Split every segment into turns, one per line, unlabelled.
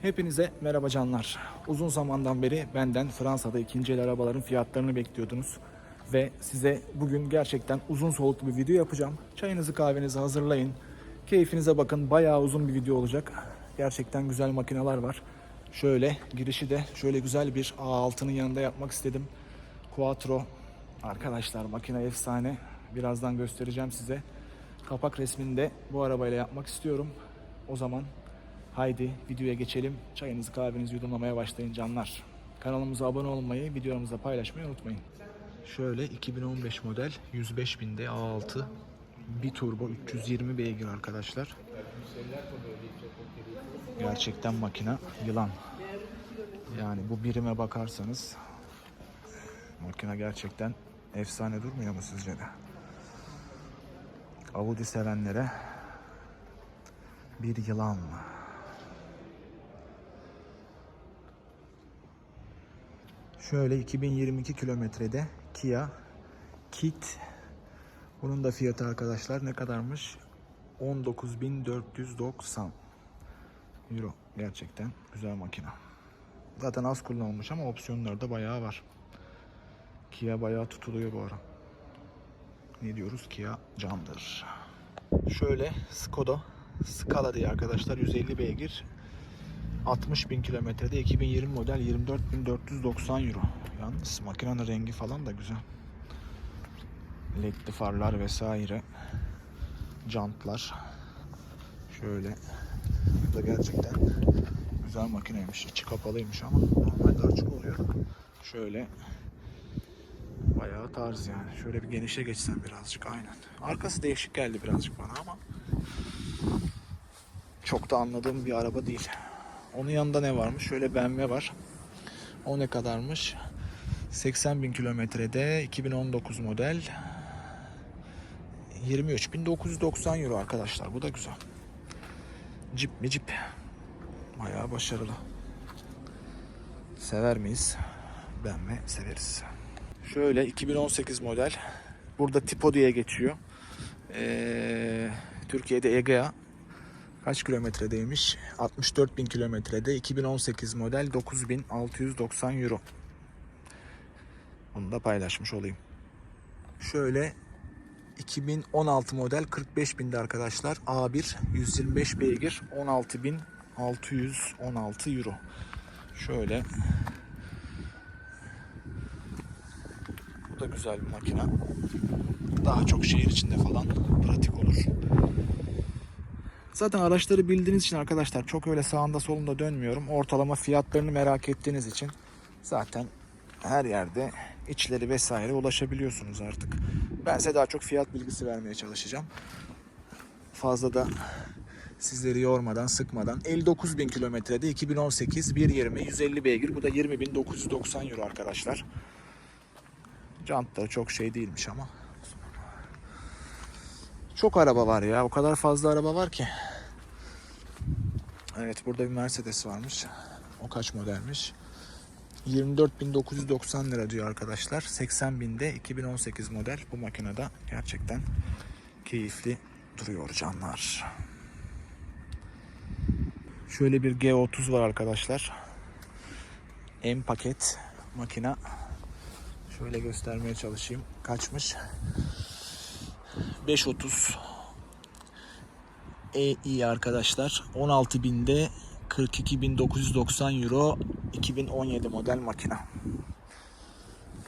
Hepinize merhaba canlar. Uzun zamandan beri benden Fransa'da ikinci el arabaların fiyatlarını bekliyordunuz. Ve size bugün gerçekten uzun soluklu bir video yapacağım. Çayınızı kahvenizi hazırlayın. Keyfinize bakın. Bayağı uzun bir video olacak. Gerçekten güzel makineler var. Şöyle girişi de şöyle güzel bir A6'nın yanında yapmak istedim. Quattro. Arkadaşlar makine efsane. Birazdan göstereceğim size. Kapak resmini de bu arabayla yapmak istiyorum. O zaman Haydi videoya geçelim. Çayınızı kahvenizi yudumlamaya başlayın canlar. Kanalımıza abone olmayı, videolarımızda paylaşmayı unutmayın. Şöyle 2015 model 105 binde A6 bir turbo 320 beygir arkadaşlar. Gerçekten makina yılan. Yani bu birime bakarsanız makina gerçekten efsane durmuyor mu sizce de? Audi sevenlere bir yılan. Şöyle 2022 kilometrede Kia Kit. Bunun da fiyatı arkadaşlar ne kadarmış? 19.490 Euro. Gerçekten güzel makine. Zaten az kullanılmış ama opsiyonları da bayağı var. Kia bayağı tutuluyor bu ara. Ne diyoruz? Kia candır. Şöyle Skoda Scala diye arkadaşlar 150 beygir 60 bin kilometrede 2020 model 24.490 euro. Yalnız makinenin rengi falan da güzel. Ledli farlar vesaire. Jantlar. Şöyle. Bu da gerçekten güzel makineymiş. İçi kapalıymış ama normalde açık oluyor. Şöyle bayağı tarz yani. Şöyle bir genişe geçsem birazcık aynen. Arkası değişik geldi birazcık bana ama çok da anladığım bir araba değil. Onun yanında ne varmış? Şöyle BMW var. O ne kadarmış? 80 bin kilometrede 2019 model 23.990 euro arkadaşlar. Bu da güzel. Cip mi cip? Bayağı başarılı. Sever miyiz? BMW severiz. Şöyle 2018 model. Burada Tipo diye geçiyor. Ee, Türkiye'de Egea kaç kilometredeymiş? 64 bin kilometrede 2018 model 9690 euro. Bunu da paylaşmış olayım. Şöyle 2016 model 45 binde arkadaşlar. A1 125 beygir 16.616 euro. Şöyle bu da güzel bir makina. Daha çok şehir içinde falan pratik olur. Zaten araçları bildiğiniz için arkadaşlar çok öyle sağında solunda dönmüyorum. Ortalama fiyatlarını merak ettiğiniz için zaten her yerde içleri vesaire ulaşabiliyorsunuz artık. Ben size daha çok fiyat bilgisi vermeye çalışacağım. Fazla da sizleri yormadan, sıkmadan. 59 bin kilometrede 2018 1.20 150 beygir. Bu da 20.990 euro arkadaşlar. Jantları çok şey değilmiş ama. Çok araba var ya. O kadar fazla araba var ki. Evet burada bir Mercedes varmış. O kaç modelmiş? 24.990 lira diyor arkadaşlar. 80 binde 2018 model. Bu makinede gerçekten keyifli duruyor canlar. Şöyle bir G30 var arkadaşlar. M paket makina. Şöyle göstermeye çalışayım. Kaçmış? 530 EI arkadaşlar 16 binde 42.990 euro 2017 model makina.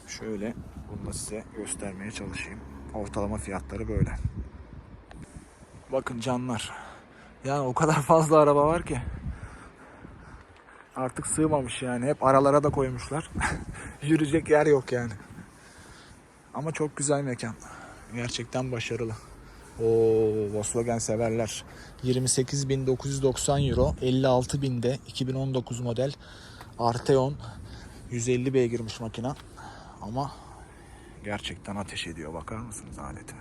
Şöyle bunu da size göstermeye çalışayım. Ortalama fiyatları böyle. Bakın canlar. Yani o kadar fazla araba var ki. Artık sığmamış yani. Hep aralara da koymuşlar. Yürüyecek yer yok yani. Ama çok güzel mekan. Gerçekten başarılı. O Volkswagen severler. 28.990 euro, 56.000'de 2019 model Arteon 150 beygirmiş makina. Ama gerçekten ateş ediyor. Bakar mısınız alete?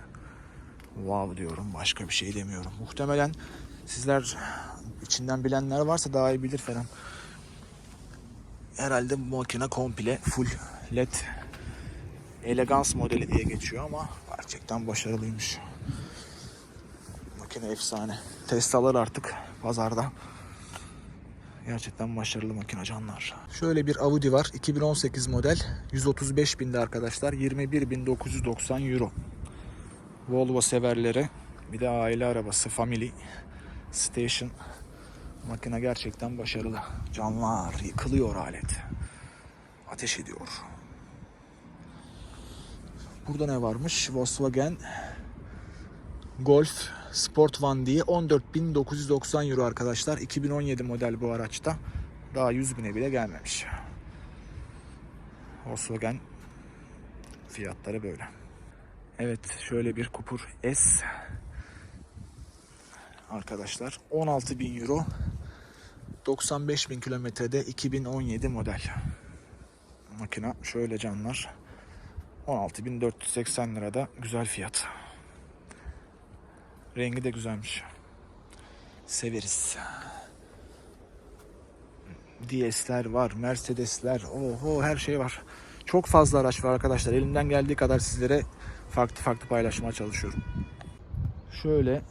Wow diyorum. Başka bir şey demiyorum. Muhtemelen sizler içinden bilenler varsa daha iyi bilir falan. Herhalde bu makine komple full led elegans modeli diye geçiyor ama gerçekten başarılıymış. Makine efsane. Tesla'lar artık pazarda. Gerçekten başarılı makine canlar. Şöyle bir Audi var. 2018 model. 135 binde arkadaşlar. 21.990 euro. Volvo severlere bir de aile arabası Family Station. Makine gerçekten başarılı. Canlar yıkılıyor alet. Ateş ediyor. Burada ne varmış? Volkswagen Golf Sport One diye 14.990 euro arkadaşlar. 2017 model bu araçta. Daha 100 bine bile gelmemiş. Volkswagen fiyatları böyle. Evet şöyle bir Kupur S arkadaşlar 16.000 euro 95.000 kilometrede 2017 model makina şöyle canlar 16.480 lirada güzel fiyat. Rengi de güzelmiş. Severiz. DS'ler var Mercedes'ler oho her şey var. Çok fazla araç var arkadaşlar. Elimden geldiği kadar sizlere farklı farklı paylaşmaya çalışıyorum. Şöyle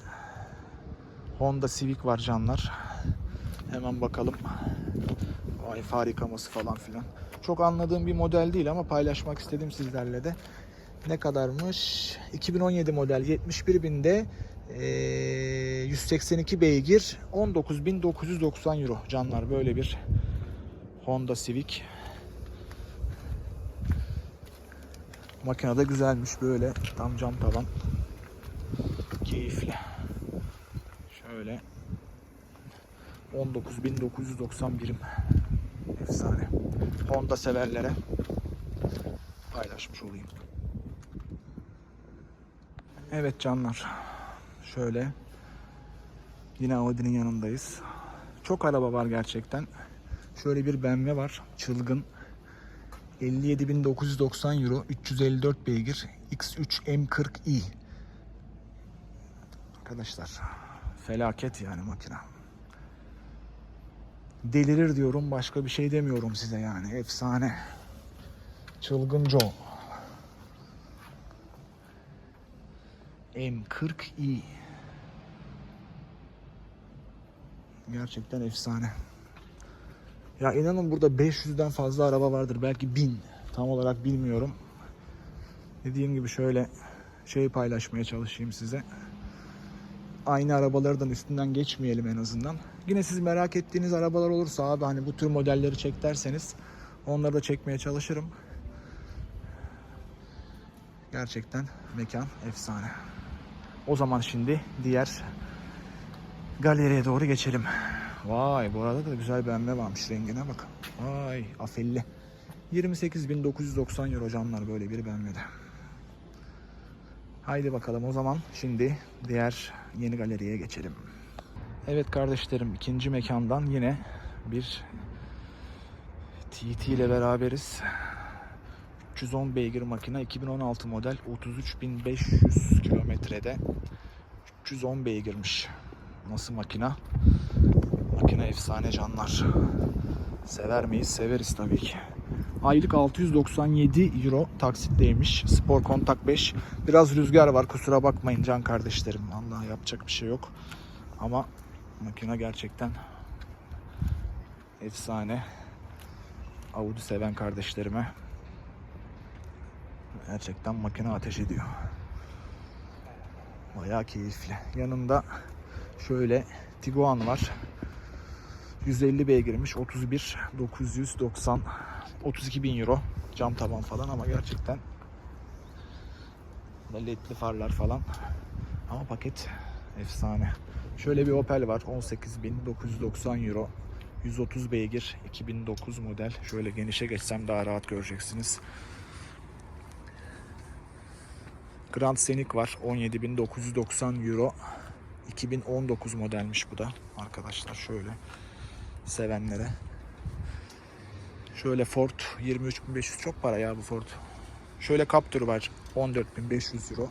Honda Civic var canlar. Hemen bakalım. Vay far yıkaması falan filan. Çok anladığım bir model değil ama paylaşmak istedim sizlerle de. Ne kadarmış? 2017 model 71 binde eee, 182 beygir 19.990 euro canlar böyle bir Honda Civic. Makine de güzelmiş böyle tam cam tavan. Keyifli. Şöyle 19.990 birim. Efsane. Honda severlere paylaşmış olayım. Evet canlar. Şöyle yine Audi'nin yanındayız. Çok araba var gerçekten. Şöyle bir BMW var. Çılgın. 57.990 euro. 354 beygir. X3 M40i. Arkadaşlar felaket yani makine. Delirir diyorum başka bir şey demiyorum size yani efsane. Çılgın Joe. M40i. Gerçekten efsane. Ya inanın burada 500'den fazla araba vardır. Belki 1000. Tam olarak bilmiyorum. Dediğim gibi şöyle şey paylaşmaya çalışayım size aynı arabalardan üstünden geçmeyelim en azından. Yine siz merak ettiğiniz arabalar olursa abi hani bu tür modelleri çek derseniz onları da çekmeye çalışırım. Gerçekten mekan efsane. O zaman şimdi diğer galeriye doğru geçelim. Vay bu arada da güzel BMW varmış rengine bakın. Vay afelli. 28.990 euro canlar böyle bir BMW'de. Haydi bakalım o zaman şimdi diğer yeni galeriye geçelim. Evet kardeşlerim ikinci mekandan yine bir TT ile beraberiz. 310 beygir makine 2016 model 33.500 kilometrede 310 beygirmiş. Nasıl makina? Makine efsane canlar. Sever miyiz? Severiz tabii ki. Aylık 697 euro taksitteymiş. Spor kontak 5. Biraz rüzgar var kusura bakmayın can kardeşlerim. Allah yapacak bir şey yok. Ama makine gerçekten efsane. Audi seven kardeşlerime gerçekten makine ateş ediyor. Bayağı keyifli. Yanında şöyle Tiguan var. 150 beygirmiş. 31 990 32 bin euro cam taban falan ama gerçekten ledli farlar falan ama paket efsane. Şöyle bir Opel var 18.990 euro 130 beygir 2009 model. Şöyle genişe geçsem daha rahat göreceksiniz. Grand Scenic var 17.990 euro 2019 modelmiş bu da arkadaşlar şöyle sevenlere Şöyle Ford 23.500 çok para ya bu Ford. Şöyle Captur var 14.500 euro.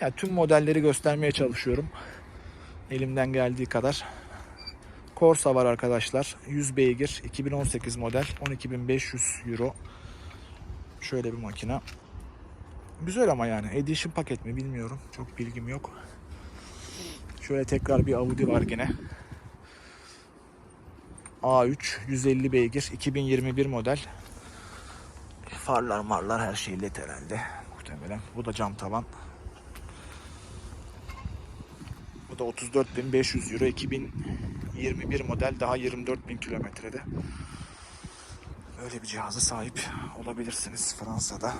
Ya tüm modelleri göstermeye çalışıyorum. Elimden geldiği kadar. Corsa var arkadaşlar. 100 beygir 2018 model 12.500 euro. Şöyle bir makina. Güzel ama yani edition paket mi bilmiyorum. Çok bilgim yok. Şöyle tekrar bir Audi var gene. A3 150 beygir 2021 model. Farlar marlar her şey led herhalde muhtemelen. Bu da cam tavan. Bu da 34.500 euro 2021 model daha 24.000 kilometrede. Böyle bir cihaza sahip olabilirsiniz Fransa'da.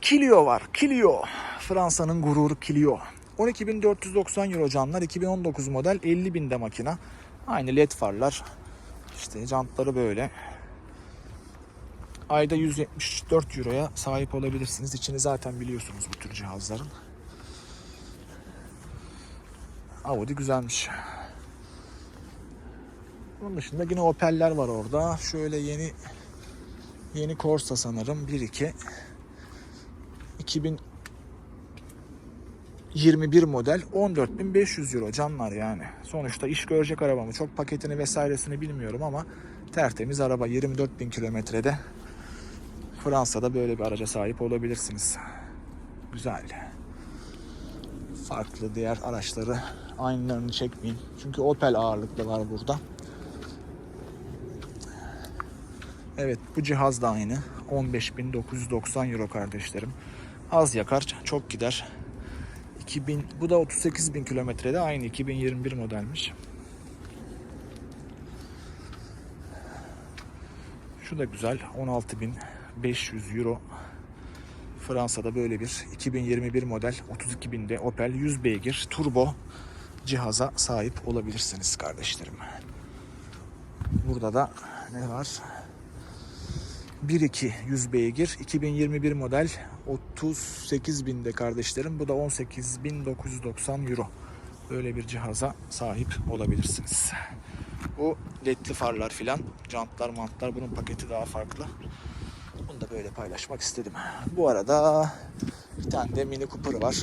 Clio var. Clio. Fransa'nın gururu Clio. 12.490 euro canlar. 2019 model 50.000'de makina. Aynı led farlar. İşte jantları böyle. Ayda 174 euroya sahip olabilirsiniz. İçini zaten biliyorsunuz bu tür cihazların. Audi güzelmiş. Bunun dışında yine Opel'ler var orada. Şöyle yeni yeni Corsa sanırım 1.2 2021 model 14.500 euro canlar yani. Sonuçta iş görecek arabamı. Çok paketini vesairesini bilmiyorum ama tertemiz araba 24.000 kilometrede Fransa'da böyle bir araca sahip olabilirsiniz. Güzel. Farklı diğer araçları aynılarını çekmeyin. Çünkü Opel ağırlıklı var burada. Evet bu cihaz da aynı. 15.990 euro kardeşlerim. Az yakar, çok gider. 2000, bu da 38.000 kilometrede aynı 2021 modelmiş. Şu da güzel 16.500 euro. Fransa'da böyle bir 2021 model 32.000'de Opel 100 beygir turbo cihaza sahip olabilirsiniz kardeşlerim. Burada da ne var? 1.2 100 beygir 2021 model 38 binde kardeşlerim. Bu da 18.990 euro. Böyle bir cihaza sahip olabilirsiniz. Bu ledli farlar filan, jantlar mantlar bunun paketi daha farklı. Bunu da böyle paylaşmak istedim. Bu arada bir tane de Mini Cooper var.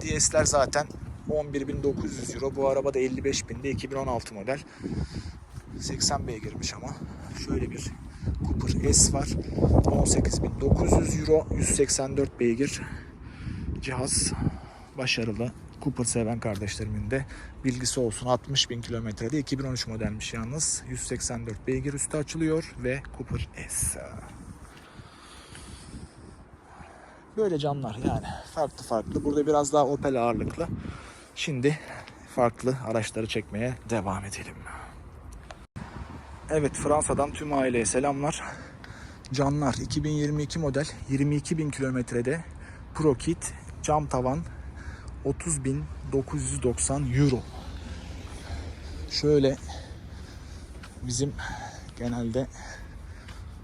DS'ler zaten 11.900 euro. Bu araba da 55.000'de 2016 model. 80 beygirmiş ama. Şöyle bir Cooper S var. 18.900 euro. 184 beygir. Cihaz başarılı. Cooper seven kardeşlerimin de bilgisi olsun. 60.000 kilometrede 2013 modelmiş yalnız. 184 beygir üstü açılıyor ve Cooper S. Böyle camlar yani farklı farklı. Burada biraz daha Opel ağırlıklı. Şimdi farklı araçları çekmeye devam edelim. Evet Fransa'dan tüm aileye selamlar. Canlar 2022 model 22.000 kilometrede Pro Kit cam tavan 30.990 euro. Şöyle bizim genelde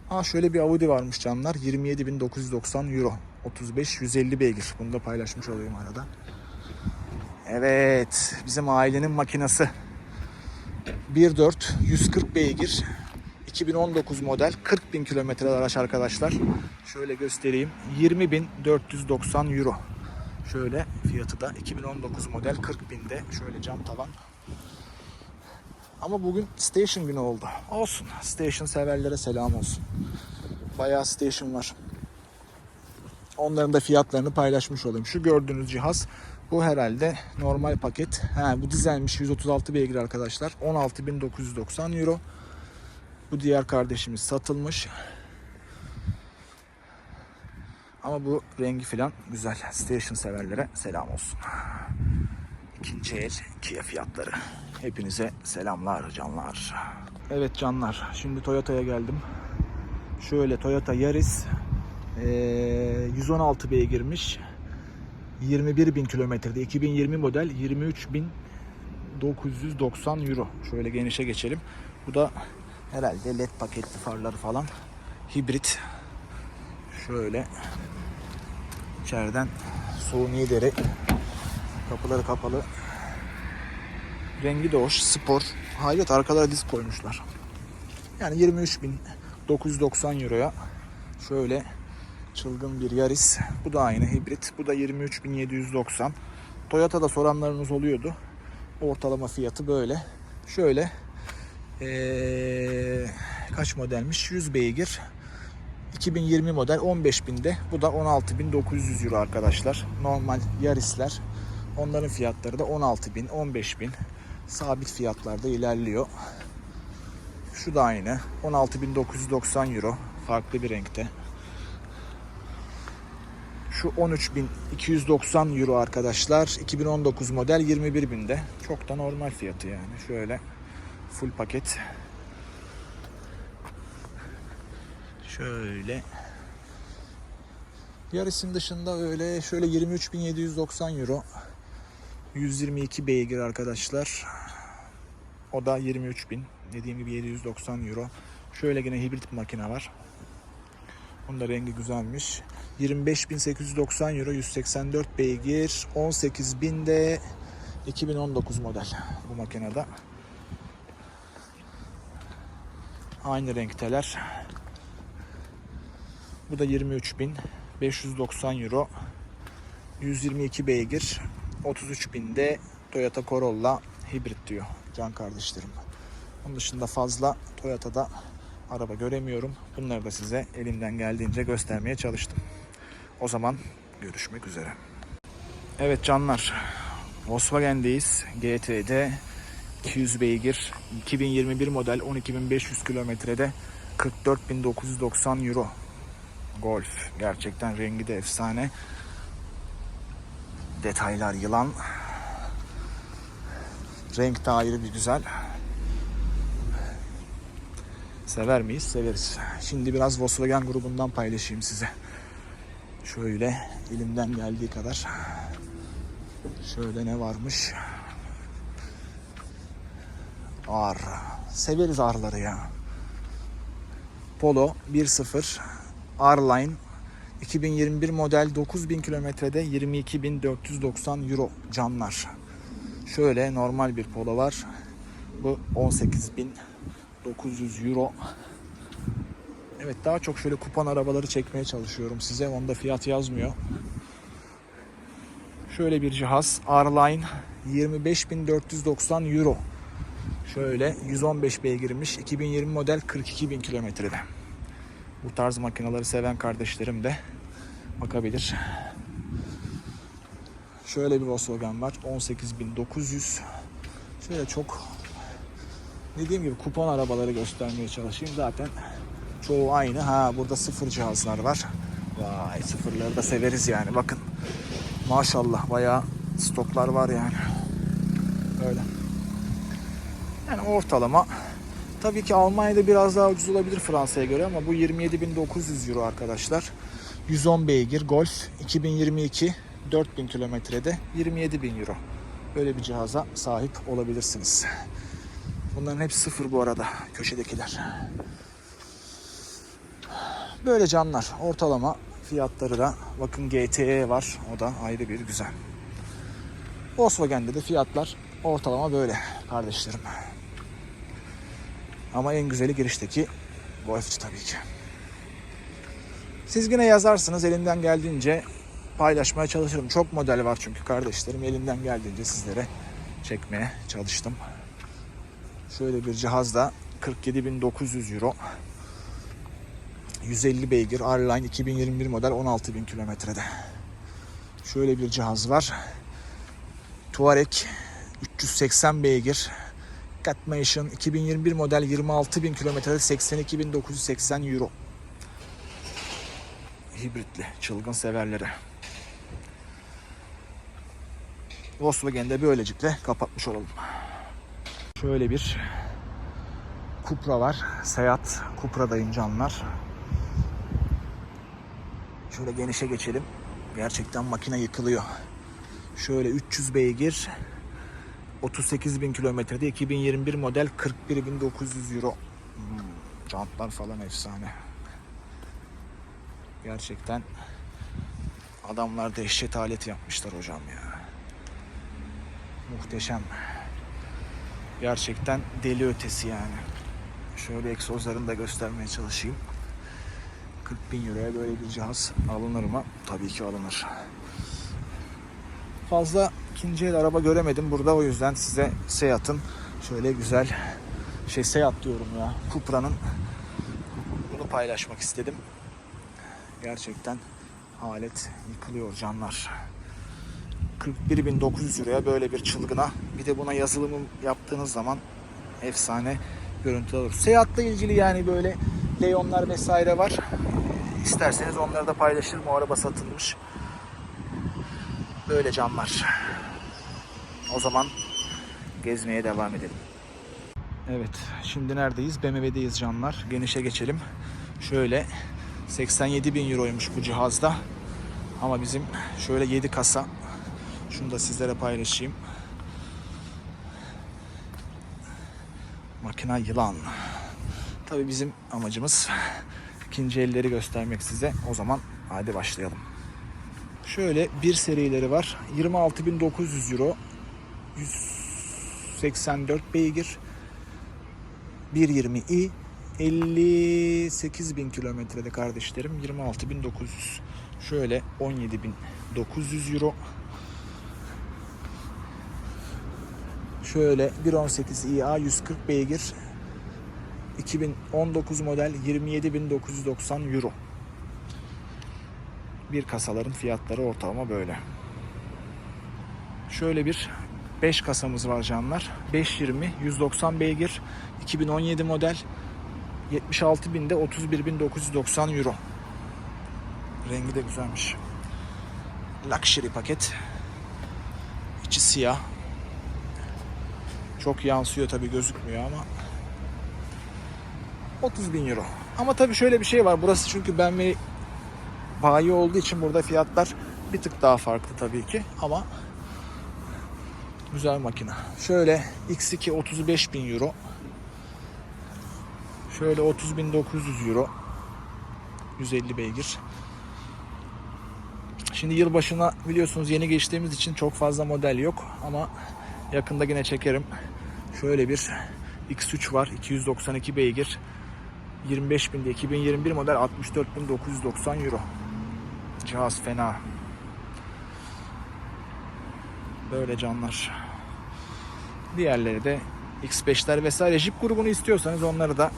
Ha şöyle bir Audi varmış canlar 27.990 euro. 35 150 beygir. Bunu da paylaşmış olayım arada. Evet, bizim ailenin makinası. 1.4 140 beygir 2019 model 40 bin kilometre araç arkadaşlar. Şöyle göstereyim. 20.490 euro. Şöyle fiyatı da 2019 model 40 binde. Şöyle cam tavan. Ama bugün station günü oldu. Olsun. Station severlere selam olsun. Bayağı station var. Onların da fiyatlarını paylaşmış olayım. Şu gördüğünüz cihaz bu herhalde normal paket. Ha, bu dizelmiş 136 beygir arkadaşlar. 16.990 euro. Bu diğer kardeşimiz satılmış. Ama bu rengi falan güzel. Station severlere selam olsun. İkinci el Kia fiyatları. Hepinize selamlar canlar. Evet canlar. Şimdi Toyota'ya geldim. Şöyle Toyota Yaris ee, 116 beygirmiş. 21 bin kilometrede 2020 model 23.990 euro. Şöyle genişe geçelim. Bu da herhalde led paketli farları falan. Hibrit. Şöyle içeriden suni deri. Kapıları kapalı. Rengi de hoş. Spor. Hayret arkalara disk koymuşlar. Yani 23.990 euroya şöyle çılgın bir Yaris. Bu da aynı hibrit. Bu da 23.790. Toyota'da soranlarınız oluyordu. Ortalama fiyatı böyle. Şöyle ee, kaç modelmiş? 100 beygir. 2020 model 15.000'de. Bu da 16.900 euro arkadaşlar. Normal Yaris'ler. Onların fiyatları da 16.000, 15.000 sabit fiyatlarda ilerliyor. Şu da aynı. 16.990 euro. Farklı bir renkte. Şu 13.290 euro arkadaşlar. 2019 model 21.000'de. Çok da normal fiyatı yani. Şöyle full paket. Şöyle. Yarısın dışında öyle şöyle 23.790 euro. 122 beygir arkadaşlar. O da 23.000. Dediğim gibi 790 euro. Şöyle yine hibrit makine var. Onun da rengi güzelmiş. 25.890 euro 184 beygir 18.000 de 2019 model bu makinede. Aynı renkteler. Bu da 23.590 euro 122 beygir 33.000 de Toyota Corolla hibrit diyor can kardeşlerim. Onun dışında fazla Toyota'da araba göremiyorum. Bunları da size elimden geldiğince göstermeye çalıştım. O zaman görüşmek üzere. Evet canlar. Volkswagen'deyiz. GT'de 200 beygir 2021 model 12.500 kilometrede 44.990 euro. Golf. Gerçekten rengi de efsane. Detaylar yılan. Renk de bir güzel. Sever miyiz? Severiz. Şimdi biraz Volkswagen grubundan paylaşayım size. Şöyle elimden geldiği kadar. Şöyle ne varmış? Ar. Severiz arları ya. Polo 1.0 R-Line 2021 model 9000 kilometrede 22.490 euro canlar. Şöyle normal bir polo var. Bu 18.900 euro. Evet daha çok şöyle kupon arabaları çekmeye çalışıyorum size. Onda fiyat yazmıyor. Şöyle bir cihaz. R-Line 25.490 euro. Şöyle 115 beygirmiş. 2020 model 42.000 kilometrede. Bu tarz makineleri seven kardeşlerim de bakabilir. Şöyle bir Volkswagen var. 18.900. Şöyle çok dediğim gibi kupon arabaları göstermeye çalışayım. Zaten çoğu aynı. Ha burada sıfır cihazlar var. Vay sıfırları da severiz yani. Bakın maşallah bayağı stoklar var yani. Öyle. Yani ortalama Tabii ki Almanya'da biraz daha ucuz olabilir Fransa'ya göre ama bu 27.900 euro arkadaşlar. 110 beygir Golf 2022 4000 kilometrede 27.000 euro. Böyle bir cihaza sahip olabilirsiniz. Bunların hepsi sıfır bu arada köşedekiler. Böyle canlar ortalama fiyatları da bakın GTE var o da ayrı bir güzel. Volkswagen'de de fiyatlar ortalama böyle kardeşlerim. Ama en güzeli girişteki Golf'çi tabii ki. Siz yine yazarsınız elimden geldiğince paylaşmaya çalışırım. Çok model var çünkü kardeşlerim elimden geldiğince sizlere çekmeye çalıştım. Şöyle bir cihaz da 47.900 euro. 150 beygir R-Line 2021 model 16.000 kilometrede. Şöyle bir cihaz var. Touareg 380 beygir Catmation 2021 model 26.000 kilometrede 82.980 euro. Hibritli çılgın severlere. Volkswagen'de böylelikle kapatmış olalım. Şöyle bir Cupra var. Seat Cupra'dayım canlar. Şöyle genişe geçelim. Gerçekten makine yıkılıyor. Şöyle 300 beygir 38 bin kilometrede 2021 model 41.900 euro. Hmm, jantlar falan efsane. Gerçekten adamlar dehşet alet yapmışlar hocam ya. Muhteşem. Gerçekten deli ötesi yani. Şöyle egzozlarını da göstermeye çalışayım. 40 bin euroya böyle bir cihaz alınır mı? Tabii ki alınır. Fazla ikinci el araba göremedim burada o yüzden size Seat'ın şöyle güzel şey Seat diyorum ya Cupra'nın bunu paylaşmak istedim. Gerçekten alet yıkılıyor canlar. 41.900 liraya böyle bir çılgına bir de buna yazılımı yaptığınız zaman efsane görüntü olur. Seyahatle ilgili yani böyle Leonlar vesaire var. İsterseniz onları da paylaşırım. O araba satılmış. Böyle camlar. O zaman gezmeye devam edelim. Evet, şimdi neredeyiz? BMW'deyiz canlar. Genişe geçelim. Şöyle 87 bin euroymuş bu cihazda. Ama bizim şöyle 7 kasa. Şunu da sizlere paylaşayım. Makina yılan. Tabii bizim amacımız ikinci elleri göstermek size. O zaman hadi başlayalım. Şöyle bir serileri var. 26.900 euro. 184 beygir. 120i 58 bin kilometrede kardeşlerim 26.900 şöyle 17.900 euro şöyle 1.18 IA 140 beygir 2019 model 27.990 euro bir kasaların fiyatları ortalama böyle şöyle bir 5 kasamız var canlar 520 190 beygir 2017 model 76 binde 31.990 euro. Rengi de güzelmiş. Luxury paket. İçi siyah. Çok yansıyor tabi gözükmüyor ama 30 bin euro. Ama tabi şöyle bir şey var. Burası çünkü BMW bayi olduğu için burada fiyatlar bir tık daha farklı tabii ki ama güzel makine. Şöyle X2 35 bin euro. Şöyle 30.900 euro. 150 beygir. Şimdi yılbaşına biliyorsunuz yeni geçtiğimiz için çok fazla model yok ama yakında yine çekerim. Şöyle bir X3 var 292 beygir. 25 binde 2021 model 64.990 euro. Cihaz fena. Böyle canlar. Diğerleri de X5'ler vesaire. Jeep grubunu istiyorsanız onları da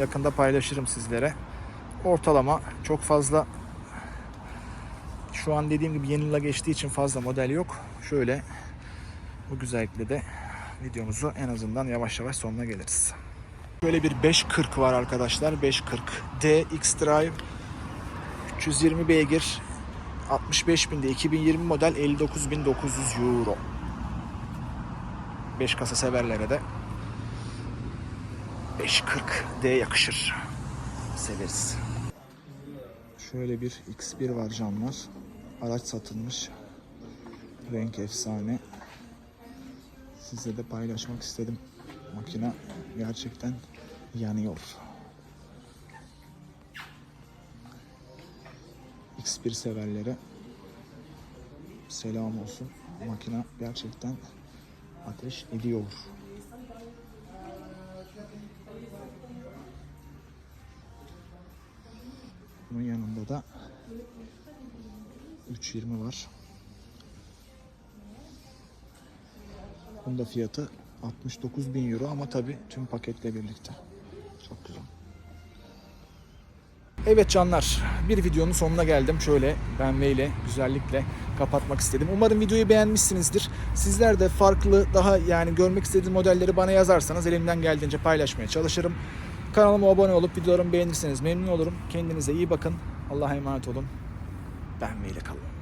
yakında paylaşırım sizlere. Ortalama çok fazla şu an dediğim gibi yeni yıla geçtiği için fazla model yok. Şöyle bu güzellikle de videomuzu en azından yavaş yavaş sonuna geliriz. Böyle bir 540 var arkadaşlar. 540 D X-Drive 320 beygir 65 binde 2020 model 59.900 euro. 5 kasa severlere de 540 D yakışır. Severiz. Şöyle bir X1 var camlar. Araç satılmış. Renk efsane. Size de paylaşmak istedim. Makine gerçekten yanıyor. X1 severlere selam olsun. Makine gerçekten ateş ediyor. Bunun yanında da 320 var. Bunun da fiyatı 69 bin euro ama tabi tüm paketle birlikte. Çok güzel. Evet canlar bir videonun sonuna geldim. Şöyle ile güzellikle kapatmak istedim. Umarım videoyu beğenmişsinizdir. Sizler de farklı daha yani görmek istediğiniz modelleri bana yazarsanız elimden geldiğince paylaşmaya çalışırım. Kanalıma abone olup videolarımı beğenirseniz memnun olurum. Kendinize iyi bakın. Allah'a emanet olun. İle kalın.